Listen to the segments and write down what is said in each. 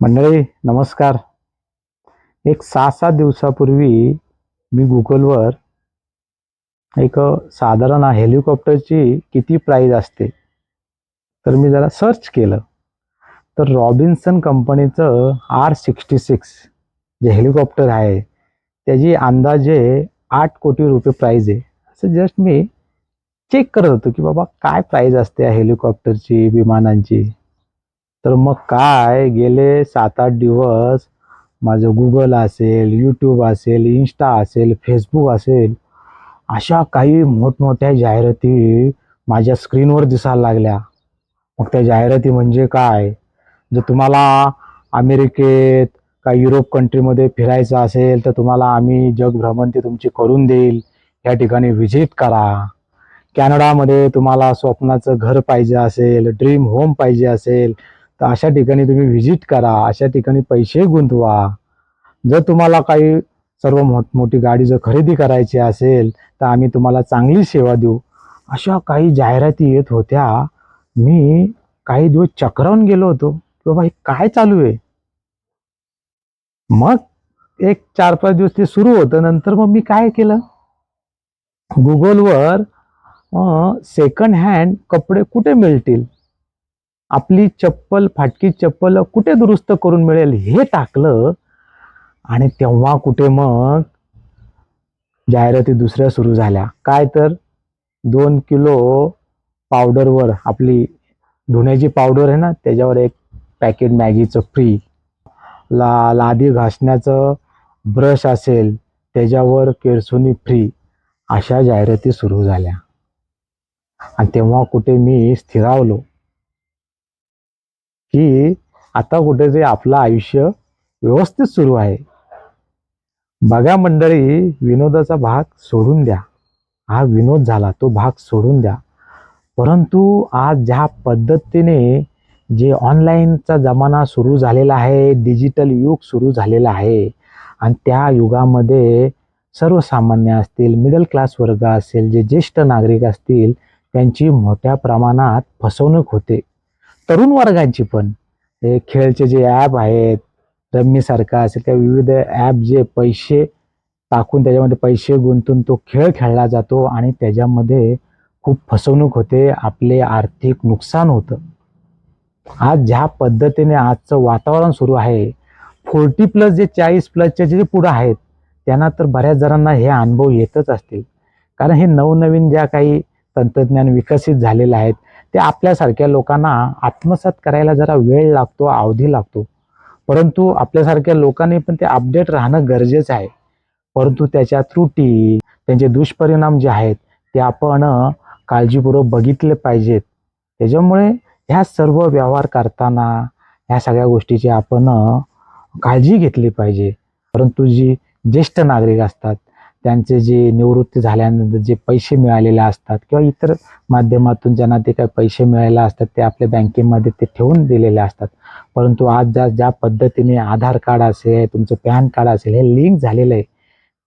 मंडळी नमस्कार. एक सहा सात दिवसापूर्वी मी गुगलवर एक साधारण हेलिकॉप्टरची किती प्राईज असते तर मी जरा सर्च केलं. तर रॉबिन्सन कंपनीचं आर सिक्स्टी सिक्स जे हेलिकॉप्टर आहे त्याची अंदाजे आठ कोटी रुपये प्राईज आहे. असं जस्ट मी चेक करत होतो की बाबा काय प्राईज असते या हेलिकॉप्टरची विमानांची? तर मग काय गेले सात आठ दिवस माझं गुगल असेल यूट्यूब असेल इंस्टा असेल फेसबुक असेल अशा काही मोठमोठ्या जाहिराती माझ्या स्क्रीनवर दिसायला लागल्या. मग त्या जाहिराती म्हणजे काय? जर तुम्हाला अमेरिकेत का युरोप कंट्रीमध्ये फिरायचं असेल तर तुम्हाला आम्ही जगभ्रमंती तुमची करून देईल. या ठिकाणी व्हिजिट करा. कॅनडामध्ये तुम्हाला स्वप्नाचं घर पाहिजे असेल ड्रीम होम पाहिजे असेल तर अशा ठिकाणी तुम्ही व्हिजिट करा अशा ठिकाणी पैसे गुंतवा. जर तुम्हाला काही सर्व मोठमोठी गाडी जर खरेदी करायची असेल तर आम्ही तुम्हाला चांगली सेवा देऊ. अशा काही जाहिराती येत होत्या. मी काही दिवस चक्रावून गेलो होतो. की बाबा हे काय चालू आहे? मग एक चार पाच दिवस ते सुरू होतं. नंतर मग मी काय केलं? गुगलवर सेकंड हँड कपडे कुठे मिळतील? आपली चप्पल फाटकी चप्पल कुठे दुरुस्त करून मिळेल हे टाकलं आणि तेव्हा कुठे मग जाहिराती दुसऱ्या सुरू झाल्या. काय तर? दोन किलो पावडरवर आपली धुण्याची पावडर आहे ना त्याच्यावर एक पॅकेट मॅगीचं फ्री ला लादी घासण्याचं ब्रश असेल त्याच्यावर केरसुनी फ्री अशा जाहिराती सुरू झाल्या. आणि तेव्हा कुठे मी स्थिरावलो. की आता कुठेतरी आपलं आयुष्य व्यवस्थित सुरू आहे. बघा मंडळी विनोदाचा भाग सोडून द्या. हा विनोद झाला तो भाग सोडून द्या. परंतु आज ज्या पद्धतीने जे ऑनलाईनचा जमाना सुरू झालेला आहे डिजिटल युग सुरू झालेला आहे आणि त्या युगामध्ये सर्वसामान्य असतील मिडल क्लास वर्ग असेल जे ज्येष्ठ नागरिक असतील त्यांची मोठ्या प्रमाणात फसवणूक होते. तरुण वर्गांची पण. हे खेळचे जे ॲप आहेत रम्मीसारखा असेल त्या विविध ॲप जे पैसे टाकून त्याच्यामध्ये पैसे गुंतून तो खेळ खेळला जातो आणि त्याच्यामध्ये खूप फसवणूक होते आपले आर्थिक नुकसान होतं. आज ज्या पद्धतीने आजचं वातावरण सुरू आहे फोर्टी प्लस जे चाळीस प्लसचे जे पुढं आहेत त्यांना तर बऱ्याच जणांना हे अनुभव येतच असतील. कारण हे नवनवीन ज्या काही तंत्रज्ञान विकसित झालेलं आहेत ते आपल्यासारख्या लोकांना आत्मसात करायला जरा वेळ लागतो अवधी लागतो. परंतु आपल्यासारख्या लोकांनी पण ते अपडेट राहणं गरजेचं आहे. परंतु त्याच्या त्रुटी त्यांचे दुष्परिणाम जे आहेत ते आपण काळजीपूर्वक बघितले पाहिजेत. त्याच्यामुळे ह्या सर्व व्यवहार करताना ह्या सगळ्या गोष्टीची आपण काळजी घेतली पाहिजे. परंतु जी ज्येष्ठ नागरिक असतात त्यांचे जे निवृत्ती झाल्यानंतर जे पैसे मिळालेले असतात किंवा इतर माध्यमातून ज्यांना ते काही पैसे मिळालेले असतात ते आपल्या बँकेमध्ये ते ठेवून दिलेले असतात. परंतु आज ज्या ज्या पद्धतीने आधार कार्ड असेल तुमचं पॅन कार्ड असेल हे लिंक झालेलं आहे.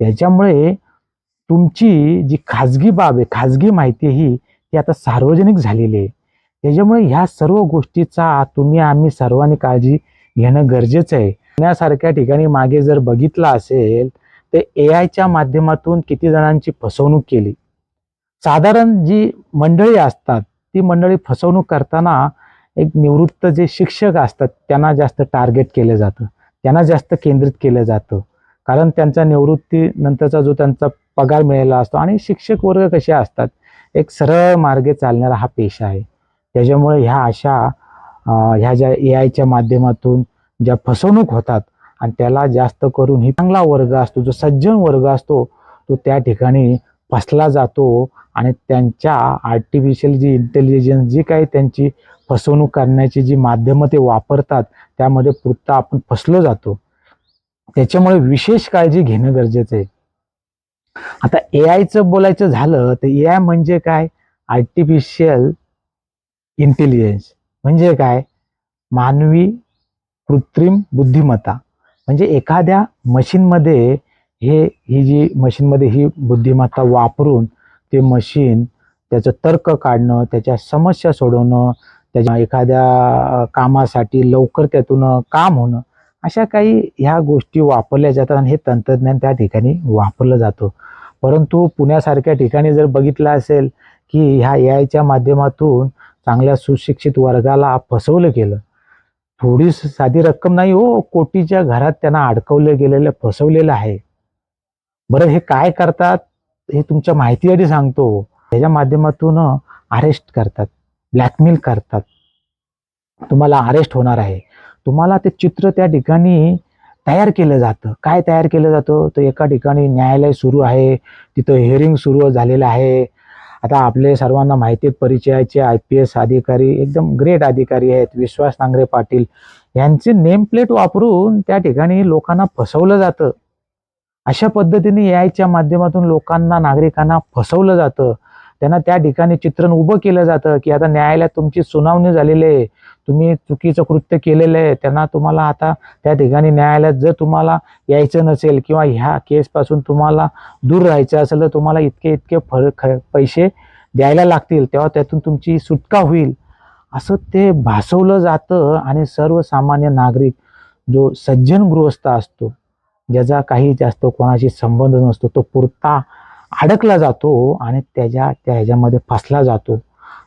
त्याच्यामुळे तुमची जी खाजगी बाब आहे खाजगी माहिती ही ती आता सार्वजनिक झालेली आहे. त्याच्यामुळे ह्या सर्व गोष्टीचा तुम्ही आम्ही सर्वांनी काळजी घेणं गरजेचं आहे. पुण्यासारख्या ठिकाणी मागे जर बघितलं असेल ते ए आयच्या माध्यमातून किती जणांची फसवणूक केली? साधारण जी मंडळी असतात ती मंडळी फसवणूक करताना एक निवृत्त जे शिक्षक असतात त्यांना जास्त टार्गेट केलं जातं. त्यांना जास्त केंद्रित केलं जातं. कारण त्यांचा निवृत्तीनंतरचा जो त्यांचा पगार मिळालेला असतो आणि शिक्षक वर्ग कसे असतात एक सरळ मार्गे चालणारा हा पेशा आहे. त्याच्यामुळे ह्या अशा ह्या ज्या ए आयच्या माध्यमातून ज्या फसवणूक होतात आणि त्याला जास्त करून ही चांगला वर्ग असतो जो सज्जन वर्ग असतो तो त्या ठिकाणी फसला जातो आणि त्यांच्या आर्टिफिशियल जी इंटेलिजन्स जी काही त्यांची फसवणूक करण्याची जी माध्यमं ते वापरतात त्यामध्ये पुरता आपण फसलो जातो. त्याच्यामुळे विशेष काळजी घेणं गरजेचं आहे. आता ए आयचं बोलायचं झालं तर ए आय म्हणजे काय? आर्टिफिशियल इंटेलिजन्स म्हणजे काय? मानवी कृत्रिम बुद्धिमत्ता. म्हणजे एखाद्या मशीनमध्ये हे ही जी मशीनमध्ये ही बुद्धिमत्ता वापरून ते मशीन त्याचं तर्क काढणं त्याच्या समस्या सोडवणं त्याच्या एखाद्या कामासाठी लवकर त्यातून काम होणं अशा काही ह्या गोष्टी वापरल्या जातात आणि हे तंत्रज्ञान त्या ठिकाणी वापरलं जातं. परंतु पुण्यासारख्या ठिकाणी जर बघितलं असेल की ह्या ए आयच्या माध्यमातून चांगल्या सुशिक्षित वर्गाला फसवलं गेलं थोडी साधी रक्कम नाही हो. कोटीच्या घरात त्यांना अडकवलं गेलेलं फसवलेलं आहे. बरं हे काय करतात? हे तुमच्या माहितीसाठी सांगतो. त्याच्या माध्यमातून अरेस्ट करतात. ब्लॅकमेल करतात. तुम्हाला अरेस्ट होणार आहे. तुम्हाला ते चित्र त्या ठिकाणी तयार केलं जातं. काय तयार केलं जातं? तर एका ठिकाणी न्यायालय सुरू आहे. तिथं हिअरिंग सुरू झालेलं आहे. आता आपले सर्वांना माहिती परिचयाचे आय पी एस अधिकारी एकदम ग्रेट अधिकारी आहेत विश्वास नांगरे पाटील. यांचे नेम प्लेट वापरून त्या ठिकाणी लोकांना फसवलं जातं. अशा पद्धतीने यायच्या माध्यमातून लोकांना नागरिकांना फसवलं जातं. त्यांना त्या ठिकाणी चित्रण उभं केलं जातं की आता न्यायालयात तुमची सुनावणी झालेली आहे तुम्ही चुकीचं कृत्य केलेलं आहे त्यांना तुम्हाला आता त्या ठिकाणी न्यायालयात जर तुम्हाला यायचं नसेल किंवा ह्या केसपासून तुम्हाला दूर राहायचं असेल तर तुम्हाला इतके इतके फर ख पैसे द्यायला लागतील तेव्हा त्यातून तुमची सुटका होईल. असं ते भासवलं जातं आणि सर्वसामान्य नागरिक जो सज्जन गृहस्थ असतो ज्याचा काही जास्त कोणाशी संबंध नसतो तो पुरता अडकला जातो आणि त्याच्या त्या ह्याच्यामध्ये फसला जातो.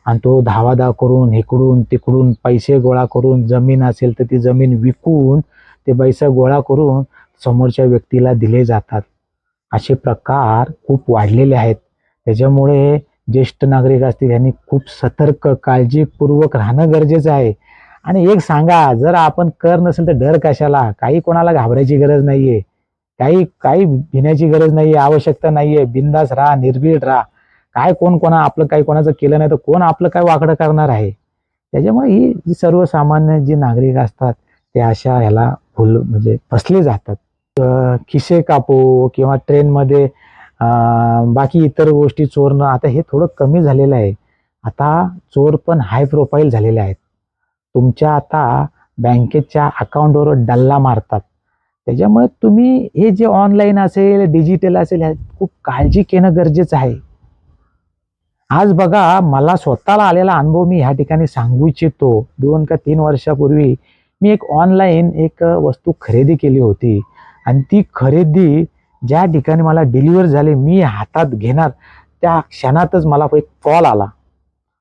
आणि तो धावाधाव करून इकडून तिकडून पैसे गोळा करून जमीन असेल तर ती जमीन विकून ते पैसे गोळा करून समोरच्या व्यक्तीला दिले जातात. असे प्रकार खूप वाढलेले आहेत. त्याच्यामुळे ज्येष्ठ नागरिक असतील यांनी खूप सतर्क काळजीपूर्वक राहणं गरजेचं आहे. आणि एक सांगा जर आपण कर नसेल तर डर कशाला? काही कोणाला घाबरायची गरज नाही आहे काही काही भिण्याची गरज नाहीये आवश्यकता नाहीये. बिंदास राहा निर्भीड राहा. काय कोण कोणा आपलं काही कोणाचं केलं नाही तर कोण आपलं काय वाकडं करणार आहे? त्याच्यामुळे ही जी सर्वसामान्य जी नागरिक असतात ते अशा ह्याला फुल म्हणजे फसले जातात. खिसे कापो किंवा ट्रेनमध्ये बाकी इतर गोष्टी चोरणं आता हे थोडं कमी झालेलं आहे. आता चोर पण हाय प्रोफाईल झालेले आहेत. तुमच्या आता बँकेच्या अकाउंटवर डल्ला मारतात. त्याच्यामुळे तुम्ही हे जे ऑनलाईन असेल डिजिटल असेल ह्या खूप काळजी घेणं गरजेचं आहे. आज बघा मला स्वतःला आलेला अनुभव मी ह्या ठिकाणी सांगू इच्छितो. दोन का तीन वर्षापूर्वी मी एक ऑनलाईन एक वस्तू खरेदी केली होती. आणि ती खरेदी ज्या ठिकाणी मला डिलिव्हर झाली मी हातात घेणार त्या क्षणातच मला एक कॉल आला.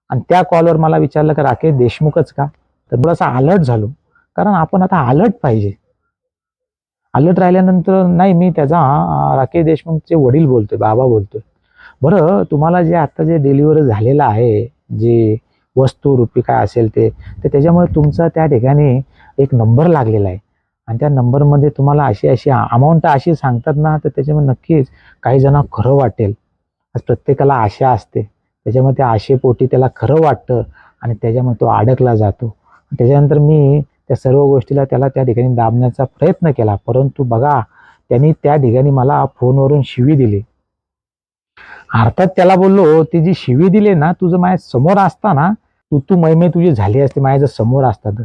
आणि त्या कॉलवर मला विचारलं का राकेश देशमुखच का? तर थोडासा अलर्ट झालो. कारण आपण आता अलर्ट पाहिजे. अलर्ट राहिल्यानंतर नाही मी त्याचा राकेश देशमुखचे वडील बोलतोय बाबा बोलतोय. बरं तुम्हाला जे आता जे डिलिव्हर झालेलं आहे जे वस्तू रुपी काय असेल ते तर त्याच्यामुळे तुमचा त्या ठिकाणी एक नंबर लागलेला आहे. आणि त्या नंबरमध्ये तुम्हाला अशी अशी अमाऊंट अशी सांगतात ना तर त्याच्यामुळे नक्कीच काही जण खरं वाटेल. आज प्रत्येकाला आशा असते. त्याच्यामुळे त्या आशेपोटी त्याला खरं वाटतं आणि त्याच्यामुळे तो अडकला जातो. त्याच्यानंतर मी त्या सर्व गोष्टीला त्याला त्या ठिकाणी दाबण्याचा प्रयत्न केला. परंतु बघा त्यांनी त्या ठिकाणी मला फोनवरून शिवी दिली. अर्थात त्याला बोललो ती जी शिवी दिली ना तुझं माझ्यासमोर असताना तू तू मैमे तुझी झाली असते माझ्या जर समोर असतात.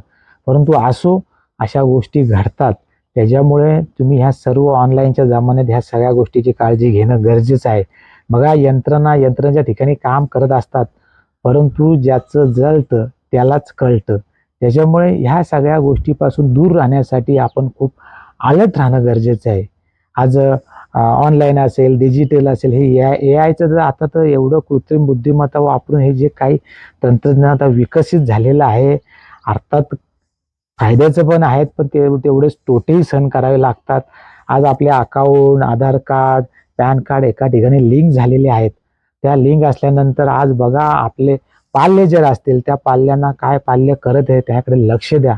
परंतु असो अशा गोष्टी घडतात. त्याच्यामुळे तुम्ही ह्या सर्व ऑनलाईनच्या जमान्यात ह्या सगळ्या गोष्टीची काळजी घेणं गरजेचं आहे. बघा यंत्रणा यंत्रणाच्या ठिकाणी काम करत असतात. परंतु ज्याचं जळतं त्यालाच कळतं. त्याच्यामुळे ह्या सगळ्या गोष्टीपासून दूर राहण्यासाठी आपण खूप अलर्ट राहणं गरजेचं आहे. आज ऑनलाईन असेल डिजिटल असेल हे ए आयचं जर आता तर एवढं कृत्रिम बुद्धिमत्ता वापरून हे जे काही तंत्रज्ञान आता विकसित झालेलं आहे अर्थात फायद्याचं पण आहेत पण ते तेवढेच तोटेही सहन करावे लागतात. आज आपले account Aadhaar card PAN card एका ठिकाणी लिंक झालेले आहेत. त्या लिंक असल्यानंतर आज बघा आपले पाल्य जर असतील त्या पाल्यांना काय पाल्य करत आहे त्याकडे लक्ष द्या.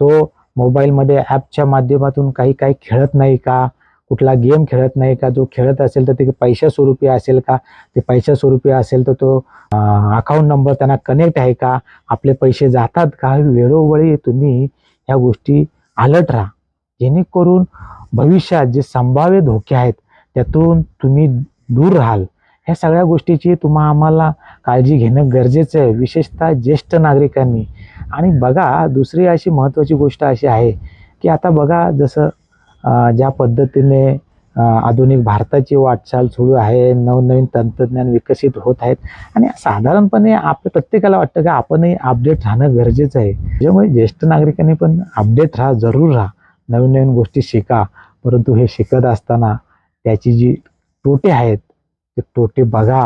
तो मोबाईलमध्ये ॲपच्या माध्यमातून काही काही खेळत नाही का? कुठला गेम खेळत नाही का? जो खेळत असेल तर ते पैशा स्वरूपी असेल का? ते पैशा स्वरूपी असेल तर तो अकाउंट नंबर त्यांना कनेक्ट आहे का? आपले पैसे जातात का? वेळोवेळी तुम्ही ह्या गोष्टी अलर्ट राहा. जेणेकरून भविष्यात जे संभाव्य धोके आहेत त्यातून तुम्ही दूर राहाल. ह्या सगळ्या गोष्टीची तुम्हा आम्हाला काळजी घेणं गरजेचं आहे विशेषतः ज्येष्ठ नागरिकांनी. आणि बघा दुसरी अशी महत्त्वाची गोष्ट अशी आहे की आता बघा जसं ज्या पद्धतीने आधुनिक भारताची वाटचाल सुरू आहे नवनवीन तंत्रज्ञान विकसित होत आहेत आणि साधारणपणे आपल्या प्रत्येकाला वाटतं की आपणही अपडेट राहणं गरजेचं आहे. त्याच्यामुळे ज्येष्ठ नागरिकांनी पण अपडेट राहा जरूर राहा. नवीन नवीन गोष्टी शिका परंतु हे शिकत असताना त्याची जी तोटे आहेत ते तोटे बघा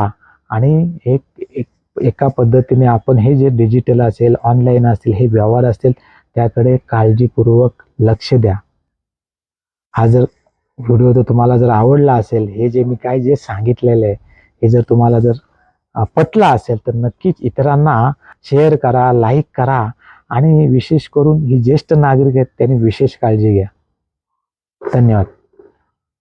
आणि एक एक एका पद्धतीने आपण हे जे डिजिटल असेल ऑनलाईन असेल हे व्यवहार असतील त्याकडे काळजीपूर्वक लक्ष द्या. हा जर व्हिडिओ जर तुम्हाला जर आवडला असेल हे जे मी काय जे सांगितलेलं आहे हे जर तुम्हाला जर पटला असेल तर नक्कीच इतरांना शेअर करा लाईक करा आणि विशेष करून ही ज्येष्ठ नागरिक आहेत त्यांनी विशेष काळजी घ्या. धन्यवाद.